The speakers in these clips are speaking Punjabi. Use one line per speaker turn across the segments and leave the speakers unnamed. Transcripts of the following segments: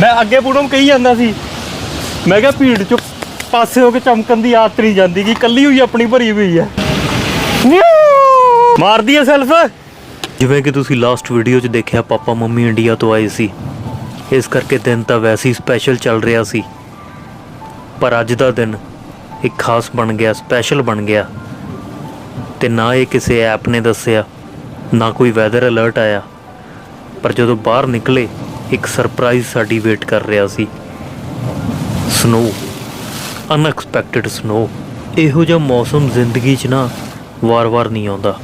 ਮੈਂ ਅੱਗੇ ਪੂਨਮ ਕਹੀ ਜਾਂਦਾ ਸੀ। ਮੈਂ ਕਿਹਾ ਭੀੜ ਚ ਪਾਸੇ ਹੋ ਕੇ ਚਮਕਣ ਦੀ ਆਦਤ ਨਹੀਂ ਜਾਂਦੀ ਕਿ ਕੱਲੀ ਹੋਈ ਆਪਣੀ ਭਰੀ ਹੋਈ ਹੈ ਮਾਰਦੀ ਐ ਸੈਲਫ। ਜਿਵੇਂ ਕਿ ਤੁਸੀਂ ਲਾਸਟ ਵੀਡੀਓ 'ਚ ਦੇਖਿਆ ਪਾਪਾ ਮੰਮੀ ਇੰਡੀਆ ਤੋਂ ਆਏ ਸੀ। ਇਸ ਕਰਕੇ ਦਿਨ ਤਾਂ ਵੈਸੇ ਹੀ ਸਪੈਸ਼ਲ ਚੱਲ ਰਿਹਾ ਸੀ। ਪਰ ਅੱਜ ਦਾ ਦਿਨ ਇੱਕ ਖਾਸ ਬਣ ਗਿਆ ਸਪੈਸ਼ਲ ਬਣ ਗਿਆ। ਤੇ ਨਾ ਇਹ ਕਿਸੇ ਐਪ ਨੇ ਦੱਸਿਆ ਨਾ ਕੋਈ ਵੈਦਰ ਅਲਰਟ ਆਇਆ। ਪਰ ਜਦੋਂ ਬਾਹਰ ਨਿਕਲੇ ਇੱਕ ਸਰਪ੍ਰਾਈਜ਼ ਸਾਡੀ ਵੇਟ ਕਰ ਰਿਹਾ ਸੀ। ਸਨੋ ਅਨਐਕਸਪੈਕਟਿਡ ਸਨੋ ਇਹੋ ਜਿਹਾ ਮੌਸਮ ਜ਼ਿੰਦਗੀ 'ਚ ਨਾ ਵਾਰ-ਵਾਰ ਨਹੀਂ ਆਉਂਦਾ।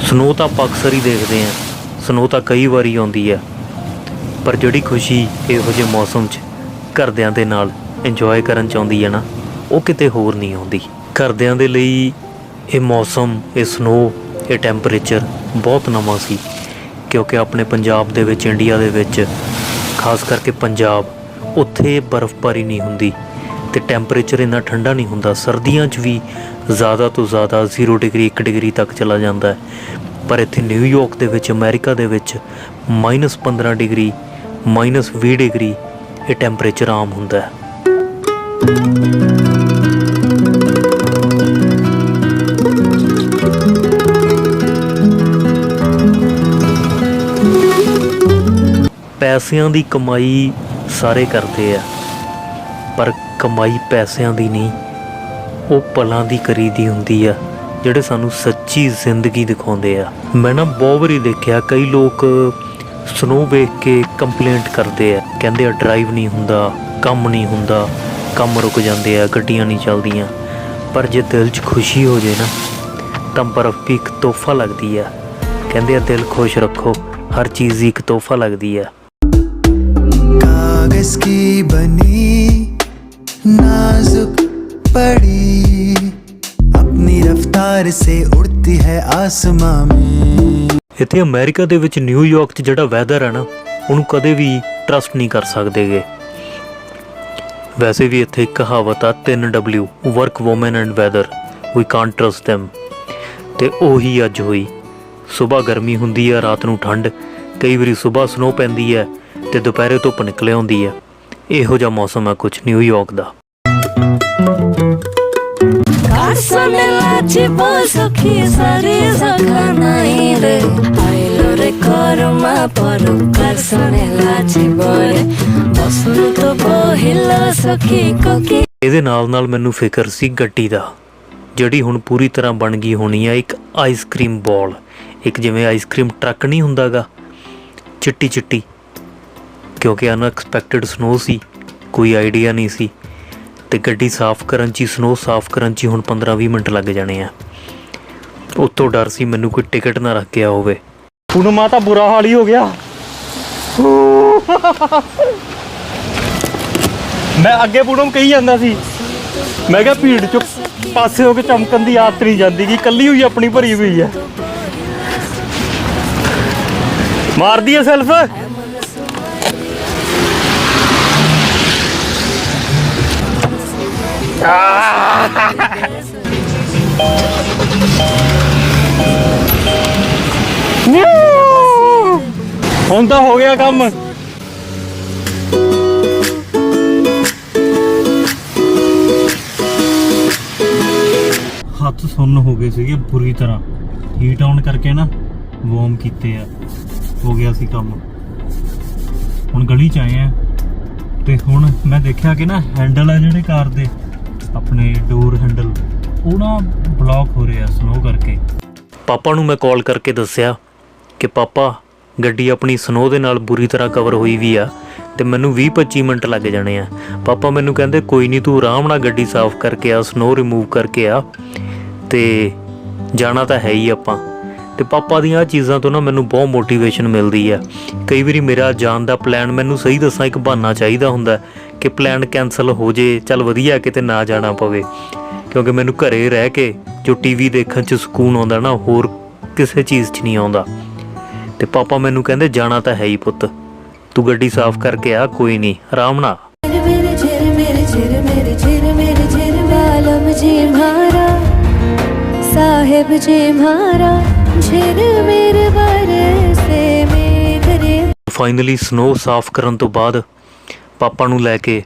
ਸਨੋ ਤਾਂ ਆਪਾਂ ਅਕਸਰ ਹੀ ਦੇਖਦੇ ਆਂ ਸਨੋ ਤਾਂ ਕਈ ਵਾਰੀ ਆਉਂਦੀ ਹੈ। ਪਰ ਜਿਹੜੀ ਖੁਸ਼ੀ ਇਹੋ ਜਿਹੇ ਮੌਸਮ 'ਚ ਘਰਦਿਆਂ ਦੇ ਨਾਲ ਇੰਜੋਏ ਕਰਨ ਚ ਆਉਂਦੀ ਹੈ ਨਾ, ਉਹ ਕਿਤੇ ਹੋਰ ਨਹੀਂ ਆਉਂਦੀ। ਘਰਦਿਆਂ ਦੇ ਲਈ ਇਹ ਮੌਸਮ, ਇਹ ਸਨੋ ਇਹ ਟੈਂਪਰੇਚਰ ਬਹੁਤ ਨਵਾਂ ਸੀ। ਕਿਉਂਕਿ ਆਪਣੇ ਪੰਜਾਬ ਦੇ ਵਿੱਚ ਇੰਡੀਆ ਦੇ ਵਿੱਚ, ਖਾਸ ਕਰਕੇ ਪੰਜਾਬ, ਉੱਥੇ ਬਰਫ਼ਬਾਰੀ ਨਹੀਂ ਹੁੰਦੀ ਤੇ ਟੈਂਪਰੇਚਰ ਇੰਨਾ ਠੰਡਾ ਨਹੀਂ ਹੁੰਦਾ। ਸਰਦੀਆਂ 'ਚ ਵੀ ਜ਼ਿਆਦਾ ਤੋਂ ਜ਼ਿਆਦਾ 0 ਡਿਗਰੀ 1 ਡਿਗਰੀ ਤੱਕ ਚਲਾ ਜਾਂਦਾ ਹੈ। ਪਰ ਇੱਥੇ ਨਿਊਯਾਰਕ ਦੇ ਵਿੱਚ ਅਮਰੀਕਾ ਦੇ ਵਿੱਚ -15 ਡਿਗਰੀ -20 ਡਿਗਰੀ ਇਹ ਟੈਂਪਰੇਚਰ ਆਮ ਹੁੰਦਾ ਹੈ। ਪੈਸਿਆਂ ਦੀ ਕਮਾਈ ਸਾਰੇ ਕਰਦੇ ਆ, ਪਰ ਕਮਾਈ ਪੈਸਿਆਂ ਦੀ ਨਹੀਂ, ਉਹ ਪਲਾਂ ਦੀ ਕਰੀਦੀ ਹੁੰਦੀ ਆ, ਜਿਹੜੇ ਸਾਨੂੰ ਸੱਚੀ ਜ਼ਿੰਦਗੀ ਦਿਖਾਉਂਦੇ ਆ। ਮੈਂ ਨਾ ਬਹੁਤ ਵਾਰੀ ਦੇਖਿਆ, ਕਈ ਲੋਕ ਸਨੋ ਵੇਖ ਕੇ ਕੰਪਲੇਂਟ ਕਰਦੇ ਆ, ਕਹਿੰਦੇ ਆ ਡਰਾਈਵ ਨਹੀਂ ਹੁੰਦਾ, ਕੰਮ ਨਹੀਂ ਹੁੰਦਾ, ਕੰਮ ਰੁਕ ਜਾਂਦੇ ਆ, ਗੱਡੀਆਂ ਨਹੀਂ ਚੱਲਦੀਆਂ। ਪਰ ਜੇ ਦਿਲ 'ਚ ਖੁਸ਼ੀ ਹੋ ਜੇ ਨਾ, ਤਾਂ ਬਰਫ਼ ਵੀ ਇੱਕ ਤੋਹਫਾ ਲੱਗਦੀ ਆ। ਕਹਿੰਦੇ ਆ ਦਿਲ ਖੁਸ਼ ਰੱਖੋ, ਹਰ ਚੀਜ਼ ਦੀ ਇੱਕ ਤੋਹਫਾ ਲੱਗਦੀ ਆ।
कागज की बनी नाजुक पड़ी अपनी रफ्तार से उड़ती है आसमां में
ਇੱਥੇ ਅਮਰੀਕਾ ਦੇ ਵਿੱਚ ਨਿਊਯਾਰਕ 'ਚ ਜਿਹੜਾ ਵੈਦਰ ਹੈ ਨਾ ਉਹਨੂੰ ਕਦੇ ਵੀ ਟਰਸਟ ਨਹੀਂ ਕਰ ਸਕਦੇਗੇ ਵੈਸੇ ਵੀ ਇੱਥੇ ਇੱਕ ਕਹਾਵਤ ਆ 3W work woman and weather we can't trust them ਤੇ ਉਹੀ ਅੱਜ ਹੋਈ ਸਵੇਰ ਗਰਮੀ ਹੁੰਦੀ ਹੈ ਰਾਤ ਨੂੰ ਠੰਡ ਕਈ ਵਾਰੀ ਸਵੇਰ ਸਨੋ ਪੈਂਦੀ ਹੈ ਤੇ ਦੁਪਹਿਰੇ ਧੁੱਪ ਨਿਕਲ ਆਉਂਦੀ ਹੈ ਇਹੋ ਜਿਹਾ ਮੌਸਮ ਹੈ ਕੁਝ ਨਿਊਯਾਰਕ ਦਾ। ਇਹਦੇ ਨਾਲ ਨਾਲ ਮੈਨੂੰ ਫਿਕਰ ਸੀ ਗੱਡੀ ਦਾ ਜਿਹੜੀ ਹੁਣ ਪੂਰੀ ਤਰ੍ਹਾਂ ਬਣ ਗਈ ਹੋਣੀ ਆ ਇੱਕ ਆਈਸਕ੍ਰੀਮ ਬਾਲ ਇੱਕ ਜਿਵੇਂ ਆਈਸਕ੍ਰੀਮ ਟਰੱਕ ਨਹੀਂ ਹੁੰਦਾਗਾ। ਚਿੱਟੀ ਚਿੱਟੀ ਕਿਉਂਕਿ ਅਨਐਕਸਪੈਕਟਿਡ ਸਨੋ ਸੀ, ਕੋਈ ਆਈਡੀਆ ਨਹੀਂ ਸੀ, ਤੇ ਗੱਡੀ ਸਾਫ਼ ਕਰਨ 'ਚ ਸਨੋ ਸਾਫ਼ ਕਰਨ 'ਚ ਹੀ ਹੁਣ 15-20 ਮਿੰਟ ਲੱਗ ਜਾਣੇ ਆ। ਉਤੋਂ ਡਰ ਸੀ ਮੈਨੂੰ ਕੋਈ ਟਿਕਟ ਨਾ ਰੱਖ ਗਿਆ ਹੋਵੇ। ਹੁਣ ਮਾ ਤਾਂ ਬੁਰਾ ਹਾਲ ਹੀ ਹੋ ਗਿਆ। ਮੈਂ ਅੱਗੇ ਪੂਨਮ ਕਹੀ ਜਾਂਦਾ ਸੀ। ਮੈਂ ਕਿਹਾ ਭੀੜ ਚ ਪਾਸੇ ਹੋ ਕੇ ਚਮਕਣ ਦੀ ਆਦਤ ਨਹੀਂ ਜਾਂਦੀ ਕਿ ਕੱਲੀ ਹੋਈ ਆਪਣੀ ਭਰੀ ਹੋਈ ਹੈ। ਮਾਰਦੀ ਹੈ ਸੈਲਫ ਹੁਣ ਤਾਂ ਹੋ ਗਿਆ ਕੰਮ। ਹੱਥ ਸੁੰਨ ਹੋ ਗਏ ਸੀਗੇ ਬੁਰੀ ਤਰ੍ਹਾਂ। ਹੀਟ ਆਨ ਕਰਕੇ ਨਾ ਵਾਰਮ ਕੀਤੇ ਆ। ਹੋ ਗਿਆ ਸੀ ਕੰਮ। ਹੁਣ ਗਲੀ ਚ ਆਏ ਆ। ਤੇ ਹੁਣ ਮੈਂ ਦੇਖਿਆ ਕਿ ਨਾ ਹੈਂਡਲ ਆ ਜਿਹੜੇ ਕਾਰ ਦੇ। ਆਪਣੇ ਡੋਰ ਹੈਂਡਲ ਉਹ ਨਾ ਬਲੌਕ ਹੋ ਰਿਹਾ ਸਨੋ ਕਰਕੇ। ਪਾਪਾ ਨੂੰ ਮੈਂ ਕਾਲ ਕਰਕੇ ਦੱਸਿਆ ਕਿ ਪਾਪਾ, ਗੱਡੀ ਆਪਣੀ ਸਨੋ ਦੇ ਨਾਲ ਬੁਰੀ ਤਰ੍ਹਾਂ ਕਵਰ ਹੋਈ ਵੀ ਆ ਤੇ ਮੈਨੂੰ 20-25 ਮਿੰਟ ਲੱਗ ਜਾਣੇ ਆ। ਪਾਪਾ ਮੈਨੂੰ ਕਹਿੰਦੇ, ਕੋਈ ਨਹੀਂ, ਤੂੰ ਆਰਾਮ ਨਾਲ ਗੱਡੀ ਸਾਫ਼ ਕਰਕੇ ਆ, ਸਨੋ ਰਿਮੂਵ ਕਰਕੇ ਆ ਤੇ ਜਾਣਾ ਤਾਂ ਹੈ ਹੀ ਆਪਾਂ। ਤੇ ਪਾਪਾ ਦੀਆਂ ਆ ਚੀਜ਼ਾਂ ਤੋਂ ਨਾ ਮੈਨੂੰ ਬਹੁਤ ਮੋਟੀਵੇਸ਼ਨ ਮਿਲਦੀ ਆ। ਕਈ ਵਾਰੀ ਮੇਰਾ ਜਾਣ ਦਾ ਪਲਾਨ ਮੈਨੂੰ ਸਹੀ ਦੱਸਾਂ, ਇੱਕ ਬਹਾਨਾ ਚਾਹੀਦਾ ਹੁੰਦਾ ਕਿ ਪਲਾਨ ਕੈਨਸਲ ਹੋ ਜੇ, ਚੱਲ ਵਧੀਆ ਕਿਤੇ ਨਾ ਜਾਣਾ ਪਵੇ। ਕਿਉਂਕਿ ਮੈਨੂੰ ਘਰੇ ਰਹਿ ਕੇ ਜੋ ਟੀਵੀ ਦੇਖਣ 'ਚ ਸਕੂਨ ਆਉਂਦਾ ਨਾ, ਹੋਰ ਕਿਸੇ ਚੀਜ਼ 'ਚ ਨਹੀਂ ਆਉਂਦਾ। ਤੇ ਪਾਪਾ ਮੈਨੂੰ ਕਹਿੰਦੇ, ਜਾਣਾ ਤਾਂ ਹੈ ਹੀ ਪੁੱਤ। ਤੂੰ ਗੱਡੀ ਸਾਫ਼ ਕਰਕੇ ਆ, ਕੋਈ ਨਹੀਂ, ਆਰਾਮ ਨਾਲ।
ਸਾਹਿਬ ਜੀ ਮਾਰਾ।
ਫਾਈਨਲੀ ਸਨੋ ਸਾਫ਼ ਕਰਨ ਤੋਂ ਬਾਅਦ ਪਾਪਾ ਨੂੰ ਲੈ ਕੇ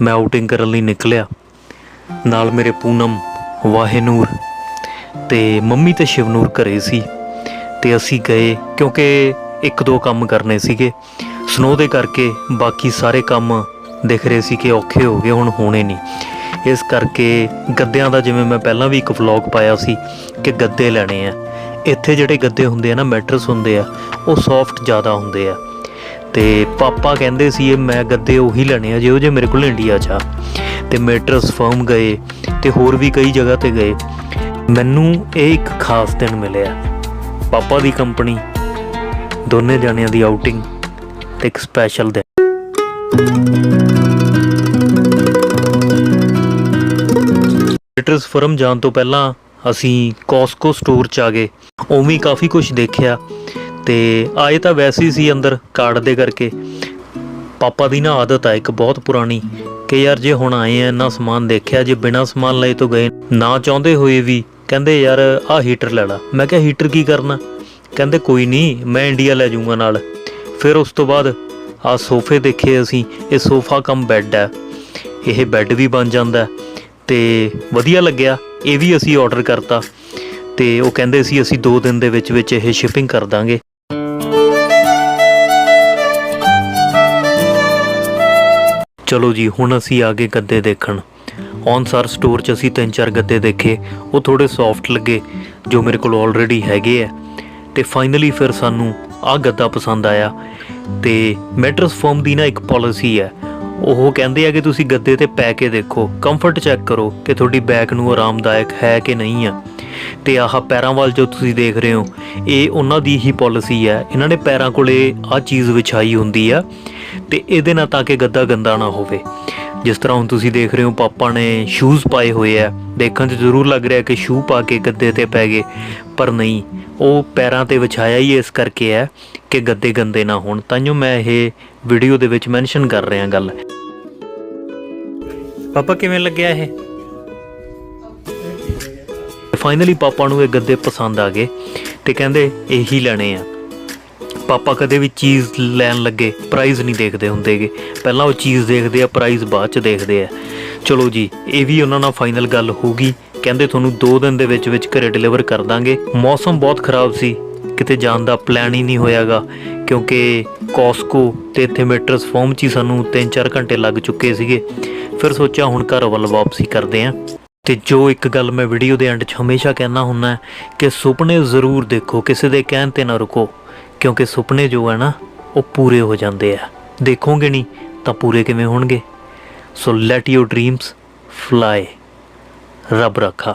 ਮੈਂ ਆਊਟਿੰਗ ਕਰਨ ਲਈ ਨਿਕਲਿਆ। ਨਾਲ ਮੇਰੇ ਪੂਨਮ, ਵਾਹਿਨੂਰ ਤੇ ਮੰਮੀ ਤੇ ਸ਼ਿਵਨੂਰ ਘਰੇ ਸੀ ਤੇ ਅਸੀਂ ਗਏ ਕਿਉਂਕਿ ਇੱਕ ਦੋ ਕੰਮ ਕਰਨੇ ਸੀਗੇ। ਸਨੋ ਦੇ ਕਰਕੇ ਬਾਕੀ ਸਾਰੇ ਕੰਮ ਦਿਖ ਰਹੇ ਸੀ ਕਿ ਔਖੇ ਹੋ ਗਏ, ਹੁਣ ਹੋਣੇ ਨਹੀਂ। ਇਸ ਕਰਕੇ ਗੱਦਿਆਂ ਦਾ ਜਿਵੇਂ ਮੈਂ ਪਹਿਲਾਂ ਵੀ ਇੱਕ ਵਲੌਗ ਪਾਇਆ ਸੀ ਕਿ ਗੱਦੇ ਲੈਣੇ ਆ। ਇੱਥੇ ਜਿਹੜੇ ਗੱਦੇ ਹੁੰਦੇ ਆ ਨਾ, ਮੈਟਰਸ ਹੁੰਦੇ ਆ, ਉਹ ਸੌਫਟ ਜ਼ਿਆਦਾ ਹੁੰਦੇ ਆ। ਤੇ ਪਾਪਾ ਕਹਿੰਦੇ ਸੀ, ਇਹ ਮੈਂ ਗੱਦੇ ਉਹੀ ਲੈਣੇ ਆ ਜਿਹੋ ਜੇ ਮੇਰੇ ਕੋਲ ਇੰਡੀਆ 'ਚ ਆ। ਤੇ ਮੈਟਰਸ ਫਰਮ ਗਏ, ਤੇ ਹੋਰ ਵੀ ਕਈ ਜਗ੍ਹਾ ਤੇ ਗਏ। ਮੈਨੂੰ ਇਹ ਇੱਕ ਖਾਸ ਦਿਨ ਮਿਲਿਆ। ਪਾਪਾ ਦੀ ਕੰਪਨੀ, ਦੋਨੇ ਜਾਣਿਆਂ ਦੀ ਆਊਟਿੰਗ ਤੇ ਇੱਕ ਸਪੈਸ਼ਲ ਦਿਨ। ਮੈਟਰਸ ਫਰਮ ਜਾਣ ਤੋਂ ਪਹਿਲਾਂ ਅਸੀਂ ਕੋਸਕੋ ਸਟੋਰ 'ਚ ਆ ਗਏ। ਉਵੇਂ ਕਾਫੀ ਕੁਝ ਦੇਖਿਆ ਤੇ ਆਏ ਤਾਂ ਵੈਸੇ ਹੀ ਸੀ ਅੰਦਰ ਕਾਰਡ ਦੇ ਕਰਕੇ। ਪਾਪਾ ਦੀ ਨਾ ਆਦਤ ਆ ਇੱਕ ਬਹੁਤ ਪੁਰਾਣੀ ਕਿ ਯਾਰ ਜੇ ਹੁਣ ਆਏ ਆ ਇੰਨਾ ਸਮਾਨ ਦੇਖਿਆ, ਜੇ ਬਿਨਾਂ ਸਮਾਨ ਲਏ ਤੋਂ ਗਏ, ਨਾ ਚਾਹੁੰਦੇ ਹੋਏ ਵੀ ਕਹਿੰਦੇ ਯਾਰ ਆਹ ਹੀਟਰ ਲੈ ਲਾ। ਮੈਂ ਕਿਹਾ ਹੀਟਰ ਕੀ ਕਰਨਾ? ਕਹਿੰਦੇ, ਕੋਈ ਨਹੀਂ ਮੈਂ ਇੰਡੀਆ ਲੈ ਜਾਊਂਗਾ ਨਾਲ। ਫਿਰ ਉਸ ਤੋਂ ਬਾਅਦ ਆਹ ਸੋਫੇ ਦੇਖੇ ਅਸੀਂ, ਇਹ ਸੋਫਾ ਕਮ ਬੈੱਡ ਹੈ ਇਹ ਬੈੱਡ ਵੀ ਬਣ ਜਾਂਦਾ ਹੈ ਤੇ ਵਧੀਆ ਲੱਗਿਆ। ਇਹ ਵੀ ਅਸੀਂ ਆਰਡਰ ਕਰਤਾ ਤੇ ਉਹ ਕਹਿੰਦੇ ਸੀ ਅਸੀਂ 2 ਦਿਨ ਦੇ ਵਿੱਚ ਵਿੱਚ ਇਹ ਸ਼ਿਪਿੰਗ ਕਰ ਦਾਂਗੇ। ਚਲੋ ਜੀ, ਹੁਣ ਅਸੀਂ ਆ ਗਏ ਗੱਦੇ ਦੇਖਣ। ਔਨਸਾਰ ਸਟੋਰ 'ਚ ਅਸੀਂ ਤਿੰਨ ਚਾਰ ਗੱਦੇ ਦੇਖੇ। ਉਹ ਥੋੜੇ ਸੌਫਟ ਲੱਗੇ, ਜੋ ਮੇਰੇ ਕੋਲ ਆਲਰੇਡੀ ਹੈਗੇ ਆ। ਤੇ ਫਾਈਨਲੀ ਫਿਰ ਸਾਨੂੰ ਆਹ ਗੱਦਾ ਪਸੰਦ ਆਇਆ। ਤੇ ਮੈਟਰਸ ਫਰਮ ਦੀ ਨਾ ਇੱਕ ਪਾਲਿਸੀ ਹੈ। ਉਹ ਕਹਿੰਦੇ ਆ ਕਿ ਤੁਸੀਂ ਗੱਦੇ ਤੇ ਪੈ ਕੇ ਦੇਖੋ ਕੰਫਰਟ ਚੈੱਕ ਕਰੋ ਕਿ ਤੁਹਾਡੀ ਬੈਕ ਨੂੰ ਆਰਾਮਦਾਇਕ ਹੈ ਕਿ ਨਹੀਂ ਆ। ਤੇ ਆਹ ਪੈਰਾਂ ਵੱਲ ਜੋ ਤੁਸੀਂ ਦੇਖ ਰਹੇ ਹੋ, ਇਹ ਉਹਨਾਂ ਦੀ ਹੀ ਪਾਲਿਸੀ ਹੈ। ਇਹਨਾਂ ਨੇ ਪੈਰਾਂ ਕੋਲੇ ਆਹ ਚੀਜ਼ ਵਿਛਾਈ ਹੁੰਦੀ ਆ ਤੇ ਇਹਦੇ ਨਾਲ ਤਾਂ ਕਿ ਗੱਦਾ ਗੰਦਾ ਨਾ ਹੋਵੇ। ਜਿਸ ਤਰ੍ਹਾਂ ਹੁਣ ਤੁਸੀਂ ਦੇਖ ਰਹੇ ਹੋ, ਪਾਪਾ ਨੇ ਸ਼ੂਜ਼ ਪਾਏ ਹੋਏ ਆ। ਦੇਖਣ 'ਚ ਜ਼ਰੂਰ ਲੱਗ ਰਿਹਾ ਕਿ ਸ਼ੂ ਪਾ ਕੇ ਗੱਦੇ ਤੇ ਪੈ ਗਏ। ਪਰ ਨਹੀਂ। ਉਹ ਪੈਰਾਂ ਤੇ ਵਿਛਾਇਆ ਹੀ ਇਸ ਕਰਕੇ ਹੈ ਕਿ ਗੱਦੇ ਗੰਦੇ ਨਾ ਹੋਣ। ਤਾਂ ਜੋ ਮੈਂ ਇਹ ਵੀਡੀਓ ਦੇ ਵਿੱਚ ਮੈਂਸ਼ਨ ਕਰ ਰਿਹਾ ਗੱਲ। ਪਾਪਾ, ਕਿਵੇਂ ਲੱਗਿਆ ਇਹ? ਫਾਈਨਲੀ ਪਾਪਾ ਨੂੰ ਇਹ ਗੱਦੇ ਪਸੰਦ ਆ ਗਏ ਤੇ ਕਹਿੰਦੇ ਇਹੀ ਲੈਣੇ ਆ। ਪਾਪਾ ਕਦੇ ਵੀ ਚੀਜ਼ ਲੈਣ ਲੱਗੇ ਪ੍ਰਾਈਸ ਨਹੀਂ ਦੇਖਦੇ ਹੁੰਦੇਗੇ ਪਹਿਲਾਂ ਉਹ ਚੀਜ਼ ਦੇਖਦੇ ਆ ਪ੍ਰਾਈਸ ਬਾਅਦ ਚ ਦੇਖਦੇ ਆ। ਚਲੋ ਜੀ, ਇਹ ਵੀ ਉਹਨਾਂ ਨਾਲ ਫਾਈਨਲ ਗੱਲ ਹੋ ਗਈ। ਕਹਿੰਦੇ ਤੁਹਾਨੂੰ 2 ਦਿਨ ਦੇ ਵਿੱਚ ਵਿੱਚ ਘਰੇ ਡਿਲੀਵਰ ਕਰ ਦਾਂਗੇ। ਮੌਸਮ ਬਹੁਤ ਖਰਾਬ ਸੀ। ਕਿਤੇ ਜਾਣ ਦਾ ਪਲਾਨ ਹੀ ਨਹੀਂ ਹੋਇਆਗਾ, ਕਿਉਂਕਿ ਕੋਸਕੋ ਤੇ ਇੱਥੇ ਮੈਟਰਸ ਫਾਰਮ 'ਚ ਹੀ ਸਾਨੂੰ 3-4 ਘੰਟੇ ਲੱਗ ਚੁੱਕੇ ਸੀਗੇ। ਫਿਰ ਸੋਚਿਆ ਹੁਣ ਘਰ ਵੱਲ ਵਾਪਸੀ ਕਰਦੇ ਆਂ। ਤੇ ਜੋ ਇੱਕ ਗੱਲ ਮੈਂ ਵੀਡੀਓ ਦੇ ਐਂਡ 'ਚ ਹਮੇਸ਼ਾ ਕਹਿਣਾ ਹੁੰਦਾ ਕਿ ਸੁਪਨੇ ਜ਼ਰੂਰ ਦੇਖੋ, ਕਿਸੇ ਦੇ ਕਹਿਣ ਤੇ ਨਾ ਰੁਕੋ, ਕਿਉਂਕਿ ਸੁਪਨੇ ਜੋ ਹੈ ਨਾ, ਉਹ ਪੂਰੇ ਹੋ ਜਾਂਦੇ ਆ। ਦੇਖੋਗੇ ਨਹੀਂ ਤਾਂ ਪੂਰੇ ਕਿਵੇਂ ਹੋਣਗੇ। So let your dreams fly ਰੱਬ ਰਾਖਾ